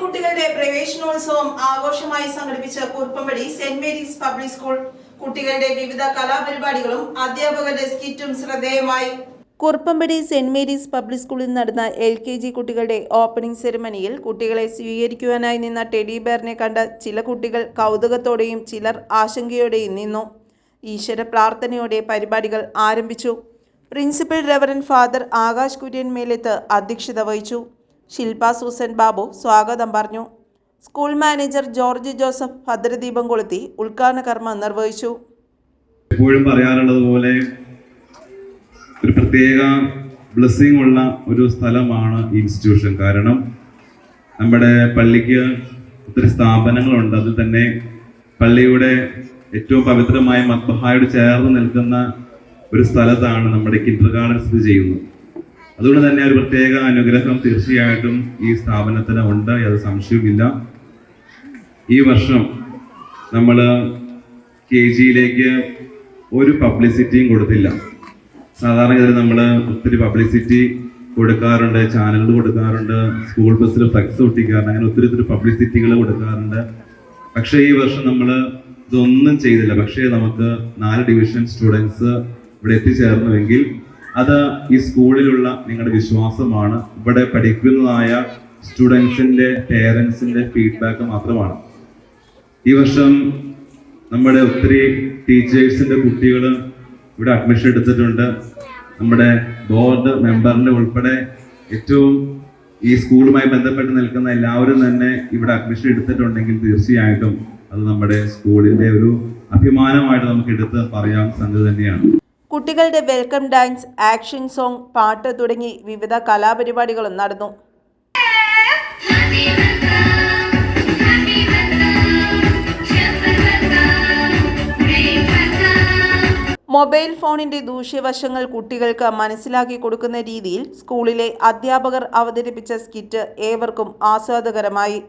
കുട്ടികളുടെ പ്രവേശനോത്സവം ആഘോഷമായി സംഘടിപ്പിച്ച Kuruppampady saint Mary's public school. കുട്ടികളുടെ വിവിധ കലാപരിപാടികളും അധ്യാപകരുടെ സ്കിറ്റും ശ്രദ്ധേയമായി. കുറുപ്പമ്പടി സെന്റ് മേരീസ് പബ്ലിക് സ്കൂളിൽ നടന്ന എൽ കെ ജി കുട്ടികളുടെ ഓപ്പണിംഗ് സെറിമണിയിൽ കുട്ടികളെ സ്വീകരിക്കുവാനായി നിന്ന ടെഡി ബെയറിനെ കണ്ട ചില കുട്ടികൾ കൗതുകത്തോടെയും ചിലർ ആശങ്കയോടെയും നിന്നു. ഈശ്വര പ്രാർത്ഥനയോടെ പരിപാടികൾ ആരംഭിച്ചു. Principal reverend father Akash Kurian Melath അധ്യക്ഷത വഹിച്ചു. ശില്പ സൂസൻ ബാബു സ്വാഗതം പറഞ്ഞു. സ്കൂൾ മാനേജർ ജോർജ് ജോസഫ് ഭദ്രദീപം കൊളുത്തി ഉദ്ഘാടന കർമ്മം നിർവഹിച്ചു. എപ്പോഴും പറയാറുള്ളത് പോലെ ഒരു പ്രത്യേക ബ്ലെസ്സിങ് ഉള്ള ഒരു സ്ഥലമാണ് ഈ ഇൻസ്റ്റിറ്റ്യൂഷൻ കാരണം നമ്മുടെ പള്ളിക്ക് ഒത്തിരി സ്ഥാപനങ്ങളുണ്ട്. അതിൽ തന്നെ പള്ളിയുടെ ഏറ്റവും പവിത്രമായ മത്ബഹായോട് ചേർന്ന് നിൽക്കുന്ന ഒരു സ്ഥലത്താണ് നമ്മുടെ കിൻഡർ ഗാർഡൻ സ്ഥിതി ചെയ്യുന്നത്. അതുകൊണ്ട് തന്നെ ഒരു പ്രത്യേക അനുഗ്രഹം തീർച്ചയായിട്ടും ഈ സ്ഥാപനത്തിന് ഉണ്ട് അത് സംശയമില്ല ഈ വർഷം നമ്മൾ കെ ജിയിലേക്ക് ഒരു പബ്ലിസിറ്റിയും കൊടുത്തില്ല. സാധാരണ ഇതിൽ നമ്മൾ ഒത്തിരി പബ്ലിസിറ്റി കൊടുക്കാറുണ്ട് ചാനലുകൾ കൊടുക്കാറുണ്ട് സ്കൂൾ ബസ്സിൽ ഫ്ലക്സ് ഒട്ടിക്കാറുണ്ട് അങ്ങനെ ഒത്തിരി ഒത്തിരി പബ്ലിസിറ്റികൾ കൊടുക്കാറുണ്ട്. പക്ഷേ ഈ വർഷം നമ്മൾ ഇതൊന്നും ചെയ്തില്ല. പക്ഷേ നമുക്ക് നാല് ഡിവിഷൻ സ്റ്റുഡൻസ് ഇവിടെ എത്തിച്ചേർന്നുവെങ്കിൽ അത് ഈ സ്കൂളിലുള്ള നിങ്ങളുടെ വിശ്വാസമാണ്. ഇവിടെ പഠിക്കുന്നതായ സ്റ്റുഡൻസിന്റെ പേരൻസിന്റെ ഫീഡ്ബാക്ക് മാത്രമാണ്. ഈ വർഷം നമ്മുടെ ഒത്തിരി ടീച്ചേഴ്സിന്റെ കുട്ടികൾ ഇവിടെ അഡ്മിഷൻ എടുത്തിട്ടുണ്ട്. നമ്മുടെ ബോർഡ് മെമ്പറിന്റെ ഉൾപ്പെടെ ഏറ്റവും ഈ സ്കൂളുമായി ബന്ധപ്പെട്ട് നിൽക്കുന്ന എല്ലാവരും തന്നെ ഇവിടെ അഡ്മിഷൻ എടുത്തിട്ടുണ്ടെങ്കിൽ തീർച്ചയായിട്ടും അത് നമ്മുടെ സ്കൂളിന്റെ ഒരു അഭിമാനമായിട്ട് നമുക്ക് എടുത്ത് പറയാൻ സംഗതി തന്നെയാണ്. കുട്ടികളുടെ വെൽക്കം ഡാൻസ് ആക്ഷൻ സോങ് പാട്ട് തുടങ്ങി വിവിധ കലാപരിപാടികളും നടന്നു. മൊബൈൽ ഫോണിന്റെ ദൂഷ്യവശങ്ങൾ കുട്ടികൾക്ക് മനസ്സിലാക്കി കൊടുക്കുന്ന രീതിയിൽ സ്കൂളിലെ അധ്യാപകർ അവതരിപ്പിച്ച സ്കിറ്റ് ഏവർക്കും ആസ്വാദകരമായി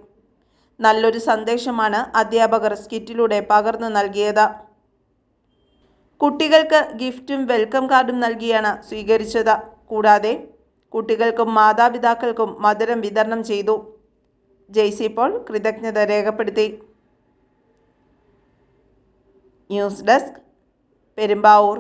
നല്ലൊരു സന്ദേശമാണ് അധ്യാപകർ സ്കിറ്റിലൂടെ പകർന്നു നൽകിയത് കുട്ടികൾക്ക് ഗിഫ്റ്റും വെൽക്കം കാർഡും നൽകിയാണ് സ്വീകരിച്ചത്. കൂടാതെ കുട്ടികൾക്കും മാതാപിതാക്കൾക്കും മധുരം വിതരണം ചെയ്തു. ജെയ്സി പോൾ കൃതജ്ഞത രേഖപ്പെടുത്തി. News desk Perumbavoor.